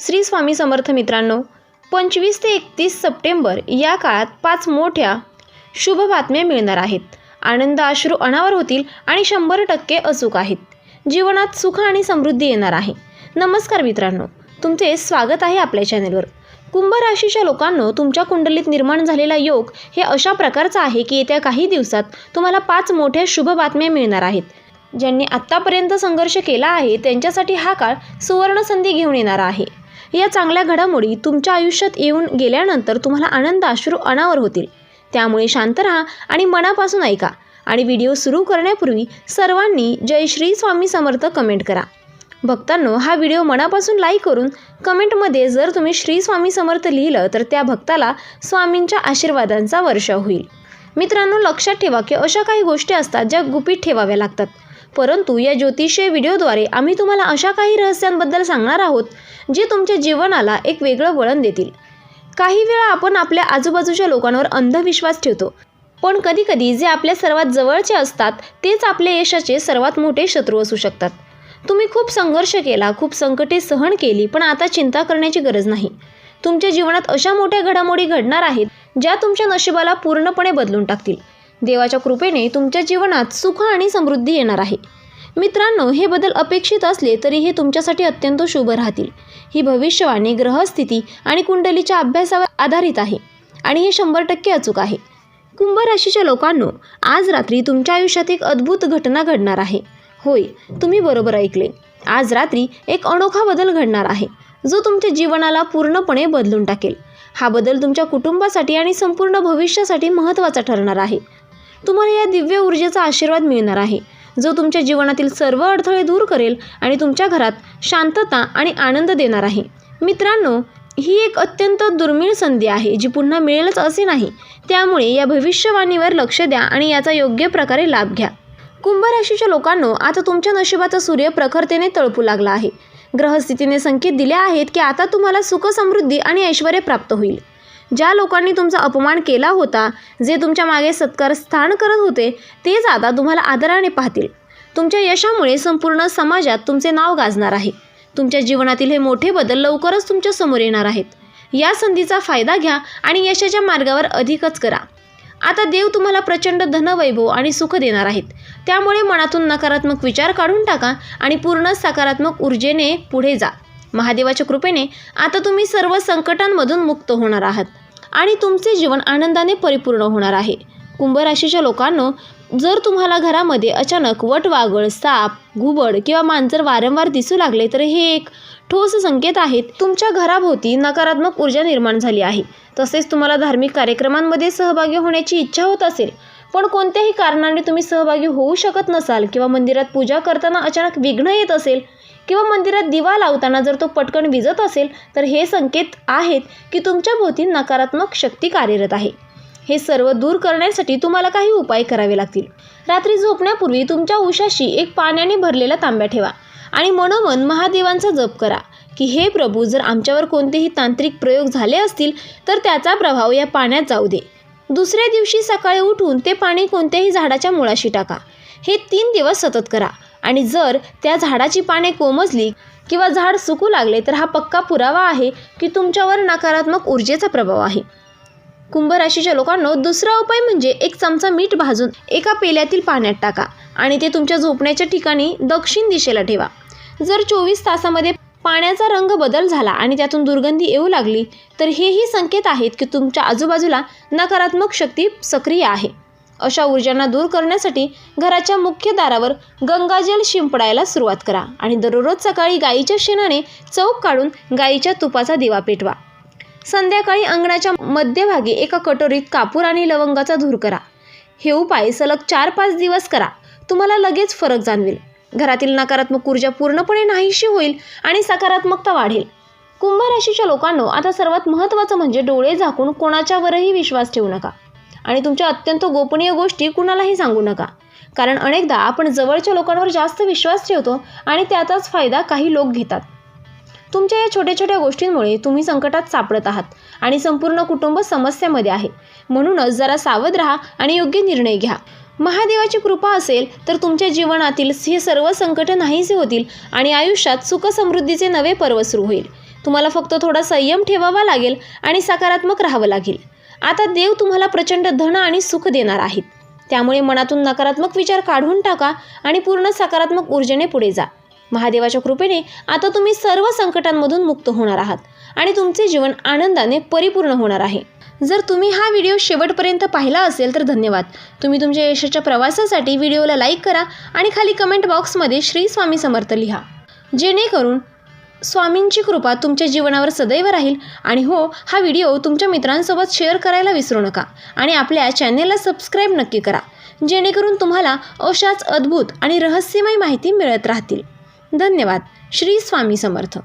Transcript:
श्री स्वामी समर्थ मित्रांनो पंचवीस ते एकतीस सप्टेंबर या काळात पाच मोठ्या शुभ बातम्या मिळणार आहेत. आनंद अश्रू अनावर होतील आणि शंभर टक्के अचूक आहेत. जीवनात सुख आणि समृद्धी येणार आहे. नमस्कार मित्रांनो तुमचे स्वागत आहे आपल्या चॅनेलवर. कुंभ राशीच्या लोकांनो तुमच्या कुंडलीत निर्माण झालेला योग हे अशा प्रकारचा आहे की येत्या काही दिवसात तुम्हाला पाच मोठ्या शुभ बातम्या मिळणार आहेत. ज्यांनी आत्तापर्यंत संघर्ष केला आहे त्यांच्यासाठी हा काळ सुवर्ण संधी घेऊन येणारा आहे. या चांगल्या घडामोडी तुमच्या आयुष्यात येऊन गेल्यानंतर तुम्हाला आनंद अश्रू अनावर होतील. त्यामुळे शांत राहा आणि मनापासून ऐका. आणि व्हिडिओ सुरू करण्यापूर्वी सर्वांनी जय श्री स्वामी समर्थ कमेंट करा. भक्तांनो हा व्हिडिओ मनापासून लाईक करून कमेंटमध्ये जर तुम्ही श्री स्वामी समर्थ लिहिलं तर त्या भक्ताला स्वामींच्या आशीर्वादांचा वर्षाव होईल. मित्रांनो लक्षात ठेवा की अशा काही गोष्टी असतात ज्या गुपित ठेवाव्या लागतात. परंतु या ज्योतिषीय व्हिडिओद्वारे आम्ही तुम्हाला अशा काही रहस्यांबद्दल सांगणार आहोत जे तुमच्या जीवनाला एक वेगळं वळण देतील. काही वेळा आपण आपल्या आजूबाजूच्या लोकांवर अंधविश्वास ठेवतो पण कधीकधी जे आपल्या सर्वात जवळचे असतात तेच आपल्या यशाचे सर्वात मोठे शत्रू असू शकतात. तुम्ही खूप संघर्ष केला खूप संकटे सहन केली पण आता चिंता करण्याची गरज नाही. तुमच्या जीवनात अशा मोठ्या घडामोडी घडणार आहेत ज्या तुमच्या नशिबाला पूर्णपणे बदलून टाकतील. देवाच्या कृपेने तुमच्या जीवनात सुख आणि समृद्धी येणार आहे. मित्रांनो हे बदल अपेक्षित असले तरी हे तुमच्यासाठी अत्यंत शुभ राहतील. ही भविष्यवाणी ग्रहस्थिती आणि कुंडलीच्या अभ्यासावर आधारित आहे आणि हे शंभर टक्के अचूक आहे. कुंभ राशीच्या लोकांनो आज रात्री तुमच्या आयुष्यात एक अद्भुत घटना घडणार आहे. होय तुम्ही बरोबर ऐकले. आज रात्री एक अनोखा बदल घडणार आहे जो तुमच्या जीवनाला पूर्णपणे बदलून टाकेल. हा बदल तुमच्या कुटुंबासाठी आणि संपूर्ण भविष्यासाठी महत्त्वाचा ठरणार आहे. तुम्हाला या दिव्य ऊर्जेचा आशीर्वाद मिळणार आहे. जो तुमच्या जीवनातील सर्व अडथळे दूर करेल आणि तुमच्या घरात शांतता आणि आनंद देणार आहे. मित्रांनो ही एक अत्यंत दुर्मिळ संधी आहे जी पुन्हा मिळेलच असे नाही. त्यामुळे या भविष्यवाणीवर लक्ष द्या आणि याचा योग्य प्रकारे लाभ घ्या. कुंभ राशीच्या लोकांनो आता तुमच्या नशिबाचा सूर्य प्रखरतेने तळपू लागला आहे. ग्रहस्थितीने संकेत दिले आहेत की आता तुम्हाला सुख समृद्धी आणि ऐश्वर प्राप्त होईल. ज्या लोकांनी तुमचा अपमान केला होता जे तुमच्या मागे सत्कार स्थान करत होते तेच आता तुम्हाला आदराने पाहतील. तुमच्या यशामुळे संपूर्ण समाजात तुमचे नाव गाजणार आहे. तुमच्या जीवनातील हे मोठे बदल लवकरच तुमच्यासमोर येणार आहेत. या संधीचा फायदा घ्या आणि यशाच्या मार्गावर अधिकच करा. आता देव तुम्हाला प्रचंड धनवैभव आणि सुख देणार आहेत. त्यामुळे मनातून नकारात्मक विचार काढून टाका आणि पूर्ण सकारात्मक ऊर्जेने पुढे जा. महादेवाच्या कृपेने आता तुम्ही सर्व संकटांमधून मुक्त होणार आहात. आणि तुमचे जीवन आनंदाने परिपूर्ण होणार आहे. कुंभ राशीच्या लोकांनो जर तुम्हाला घरामध्ये अचानक वटवागळ साप घुबड किंवा मांजर वारंवार दिसू लागले तर हे एक ठोस संकेत आहेत. तुमच्या घराभोवती नकारात्मक ऊर्जा निर्माण झाली आहे. तसेच तुम्हाला धार्मिक कार्यक्रमांमध्ये सहभागी होण्याची इच्छा होत असेल. पण कोणत्याही कारणाने तुम्ही सहभागी होऊ शकत नसाल किंवा मंदिरात पूजा करताना अचानक विघ्न येत असेल किंवा मंदिरात दिवा लावताना जर तो पटकन विजत असेल तर हे संकेत आहेत की तुमच्या भोवती नकारात्मक शक्ती कार्यरत आहे. हे सर्व दूर करण्यासाठी तुम्हाला काही उपाय करावे लागतील. रात्री झोपण्यापूर्वी तुमच्या उशाशी एक पाण्याने भरलेला तांब्या ठेवा आणि मनोमन महादेवांचा जप करा की हे प्रभू जर आमच्यावर कोणतेही तांत्रिक प्रयोग झाले असतील तर त्याचा प्रभाव या पाण्यात जाऊ दे. दुसऱ्या दिवशी सकाळी उठून ते पाणी कोणत्याही झाडाच्या मुळाशी टाका. हे तीन दिवस सतत करा. आणि जर त्या झाडाची पाने कोमजली किंवा झाड सुकू लागले तर हा पक्का पुरावा आहे की तुमच्यावर नकारात्मक ऊर्जेचा प्रभाव आहे. कुंभ राशीच्या लोकांनो दुसरा उपाय म्हणजे एक चमचा मीठ भाजून एका पेल्यातील पाण्यात टाका आणि ते तुमच्या झोपण्याच्या ठिकाणी दक्षिण दिशेला ठेवा. जर चोवीस तासामध्ये पाण्याचा रंग बदल झाला आणि त्यातून दुर्गंधी येऊ लागली तर हेही संकेत आहेत की तुमच्या आजूबाजूला नकारात्मक शक्ती सक्रिय आहे. अशा ऊर्जांना दूर करण्यासाठी घराच्या मुख्य दारावर गंगाजल शिंपडायला सुरुवात करा आणि दररोज सकाळी गाईच्या शेणाने चौक काढून गाईच्या तुपाचा दिवा पेटवा. संध्याकाळी अंगणाच्या मध्यभागी एका कटोरीत कापूर आणि लवंगाचा धूर करा. हे उपाय सलग चार पाच दिवस करा. तुम्हाला लगेच फरक जाणवेल. घरातील नकारात्मक ऊर्जा पूर्णपणे नाहीशी होईल आणि सकारात्मकता वाढेल. कुंभ राशीच्या लोकांनो आता सर्वात महत्त्वाचं म्हणजे डोळे झाकून कोणाच्यावरही विश्वास ठेवू नका. आणि तुमच्या अत्यंत गोपनीय गोष्टी कुणालाही सांगू नका. कारण अनेकदा आपण जवळच्या लोकांवर जास्त विश्वास ठेवतो आणि त्याचाच फायदा काही लोक घेतात. तुमच्या या छोट्या छोट्या गोष्टींमुळे तुम्ही संकटात सापडत आहात आणि संपूर्ण कुटुंब समस्यामध्ये आहे. म्हणूनच जरा सावध राहा आणि योग्य निर्णय घ्या. महादेवाची कृपा असेल तर तुमच्या जीवनातील हे सर्व संकट नाहीसे होतील आणि आयुष्यात सुखसमृद्धीचे नवे पर्व सुरू होईल. तुम्हाला फक्त थोडा संयम ठेवावा लागेल आणि सकारात्मक राहावं लागेल. आता देव तुम्हाला प्रचंड धन आणि सुख देणार आहेत. त्यामुळे मनातून नकारात्मक विचार काढून टाका आणि पूर्ण सकारात्मक ऊर्जेने पुढे जा. महादेवाच्या कृपेने आता तुम्ही सर्व संकटांमधून मुक्त होणार आहात आणि तुमचे जीवन आनंदाने परिपूर्ण होणार आहे. जर तुम्ही हा व्हिडिओ शेवटपर्यंत पाहिला असेल तर धन्यवाद. तुम्ही तुमच्या यशाच्या प्रवासासाठी व्हिडिओला लाईक करा आणि खाली कमेंट बॉक्समध्ये श्री स्वामी समर्थ लिहा. जेणेकरून स्वामींची कृपा तुमच्या जीवनावर सदैव राहील आणि हो हा व्हिडिओ तुमच्या मित्रांसोबत शेअर करायला विसरू नका आणि आपल्या चॅनेलला सबस्क्राईब नक्की करा जेणेकरून तुम्हाला अशाच अद्भुत आणि रहस्यमय माहिती मिळत राहतील. धन्यवाद. श्री स्वामी समर्थ.